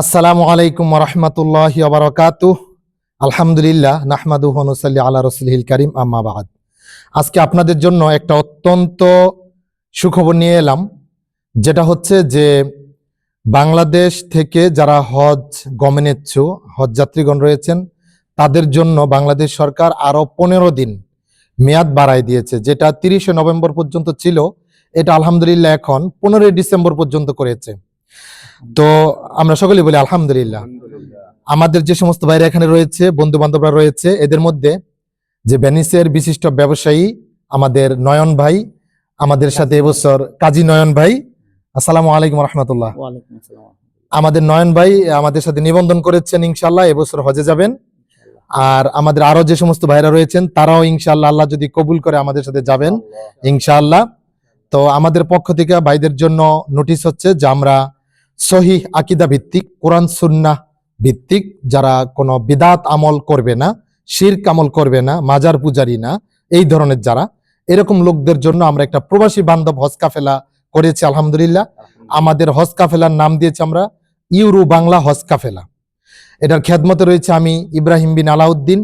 আসসালামু আলাইকুম রহমতুল্লাহ বারকাত আলহামদুলিল্লাহ নাহমাদু হনুসাল্লি আল্লাহ রসুলহিল করিম আম্মাবাদ আজকে আপনাদের জন্য একটা অত্যন্ত সুখবর নিয়ে এলাম, যেটা হচ্ছে যে বাংলাদেশ থেকে যারা হজ গমেনেচ্ছু হজ যাত্রীগণ রয়েছেন, তাদের জন্য বাংলাদেশ সরকার আরও পনেরো দিন মেয়াদ বাড়ায় দিয়েছে, যেটা তিরিশে নভেম্বর পর্যন্ত ছিল। এটা আলহামদুলিল্লাহ এখন পনেরোই ডিসেম্বর পর্যন্ত করেছে। তো আমরা সকলেই বলি আলহামদুলিল্লাহ। আমাদের যে সমস্ত বাইরে এখানে রয়েছে বন্ধু বান্ধবরা রয়েছে এদের মধ্যে যে ভেনিসের বিশিষ্ট ব্যবসায়ী আমাদের নয়ন ভাই আমাদের সাথে এবছর কাজী নয়ন ভাই। আসসালামু আলাইকুম রহমতুল্লাহ। আমাদের নয়ন ভাই আমাদের সাথে নিবন্ধন করেছেন ইনশাল্লাহ এবছর হজে যাবেন। আর আমাদের আরও যে সমস্ত ভাইরা রয়েছেন তারাও ইনশাল্লাহ আল্লাহ যদি কবুল করে আমাদের সাথে যাবেন ইনশাআল্লাহ। তো আমাদের পক্ষ থেকে ভাইদের জন্য নোটিশ হচ্ছে যে আমরা সহি আকিদা ভিত্তিক কোরআন সুন্না ভিত্তিক যারা কোনো বিদাত আমল করবে না শিরক আমল করবে না মাজার পূজারি না এই ধরনের যারা এরকম লোকদের জন্য আমরা একটা প্রবাসী বান্ধব হজ কাফেলা করেছি আলহামদুলিল্লাহ। আমাদের হজ কাফেলার নাম দিয়েছি আমরা ইউরু বাংলা হজ কাফেলা। এটার খেদমতে রয়েছে আমি ইব্রাহিম বিন আলাউদ্দিন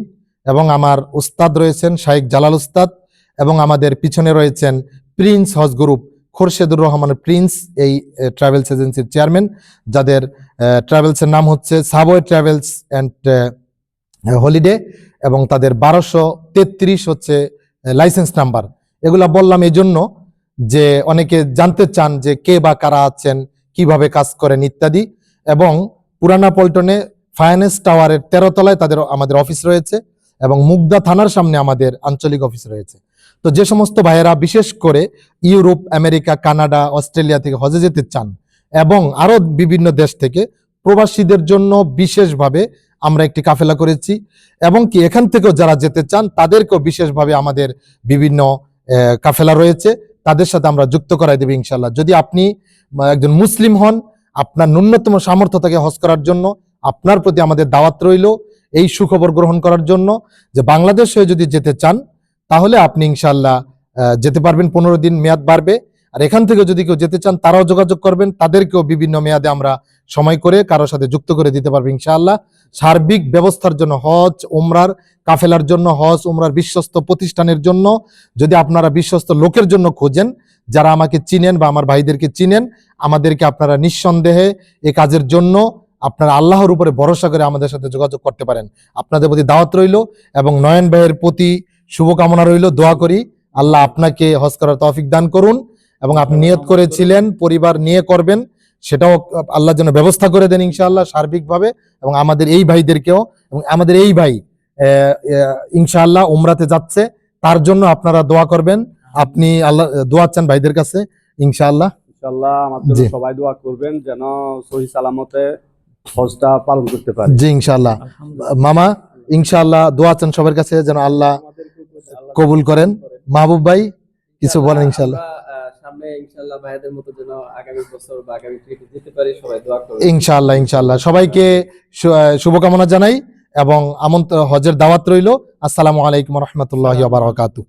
এবং আমার উস্তাদ রয়েছেন শাইখ জালাল উস্তাদ এবং আমাদের পিছনে রয়েছেন প্রিন্স হজ গ্রুপ। খোরশেদুর রহমানের প্রিন্স এই ট্রাভেলস এজেন্সির চেয়ারম্যান, যাদের ট্রাভেলসের নাম হচ্ছে সাবওয়ে ট্রাভেলস অ্যান্ড হলিডে এবং তাদের বারোশো তেত্রিশ হচ্ছে লাইসেন্স নাম্বার। এগুলা বললাম এই জন্য যে অনেকে জানতে চান যে কে বা কারা আছেন, কীভাবে কাজ করেন ইত্যাদি এবং পুরানা পল্টনে ফায়ানেস টাওয়ারের তেরো তলায় তাদের আমাদের অফিস রয়েছে এবং মুগদা থানার সামনে আমাদের আঞ্চলিক অফিস রয়েছে। তো যে সমস্ত ভাইয়েরা বিশেষ করে ইউরোপ, আমেরিকা, কানাডা, অস্ট্রেলিয়া থেকে হজে যেতে চান এবং আরও বিভিন্ন দেশ থেকে প্রবাসীদের জন্য বিশেষভাবে আমরা একটি কাফেলা করেছি এবং কি এখান থেকেও যারা যেতে চান তাদেরকেও বিশেষভাবে আমাদের বিভিন্ন কাফেলা রয়েছে। তাদের সাথে আমরা যুক্ত করাই দেব ইনশাল্লাহ যদি আপনি একজন মুসলিম হন, আপনার ন্যূনতম সামর্থ্য থাকে হজ করার জন্য, আপনার প্রতি আমাদের দাওয়াত রইল এই সুখবর গ্রহণ করার জন্য যে বাংলাদেশ হয়ে যদি যেতে চান তাহলে আপনি ইনশাল্লাহ যেতে পারবেন, পনেরো দিন মেয়াদ বাড়বে। আর এখান থেকে যদি কেউ যেতে চান, তারাও যোগাযোগ করবেন। তাদেরকেও বিভিন্ন মেয়াদে আমরা সময় করে কারোর সাথে যুক্ত করে দিতে পারব ইনশাআল্লাহ। সার্বিক ব্যবস্থার জন্য, হজ, উমরার কাফেলার জন্য, হজ, উমরার বিশ্বস্ত প্রতিষ্ঠানের জন্য, যদি আপনারা বিশ্বস্ত লোকের জন্য খোঁজেন, যারা আমাকে চিনেন বা আমার ভাইদেরকে চিনেন, আমাদেরকে আপনারা নিঃসন্দেহে এ কাজের জন্য আপনারা আল্লাহর উপরে ভরসা করে আমাদের সাথে যোগাযোগ করতে পারেন। আপনাদের প্রতি দাওয়াত রইল এবং নয়ন ভাইয়ের প্রতি শুভকামনা রইল দোয়া করি। আল্লাহ আপনাকে হজ করার তৌফিক দান করুন এবং আপনি নিয়ত করেছিলেন পরিবার নিয়ে করবেন সেটাও আল্লাহর জন্য ব্যবস্থা করে দেন ইনশাআল্লাহ সার্বিকভাবে এবং আমাদের এই ভাইদেরকেও এবং আমাদের এই ভাই ইনশাআল্লাহ উমরাতে যাচ্ছে তার জন্য আপনারা দোয়া করবেন। আপনি আল্লাহ দোয়া চান ভাইদের কাছে ইনশাআল্লাহ। ইনশাল্লাহ। সবাই দোয়া করবেন যেন সহি সালামতে হজটা পালন করতে পারে। জি ইনশাআল্লাহ। মামা ইনশাআল্লাহ দোয়া চান সবার কাছে যেন আল্লাহ কবুল করেন। মাহবুব ভাই কিছু বলেন ইনশাল্লাহ ইনশাল্লাহ ইনশাল্লাহ সবাইকে শুভকামনা জানাই এবং আমন্ত্রণ হজের দাওয়াত রইল। আসসালামু আলাইকুম রহমতুল্লাহ বারাকাতু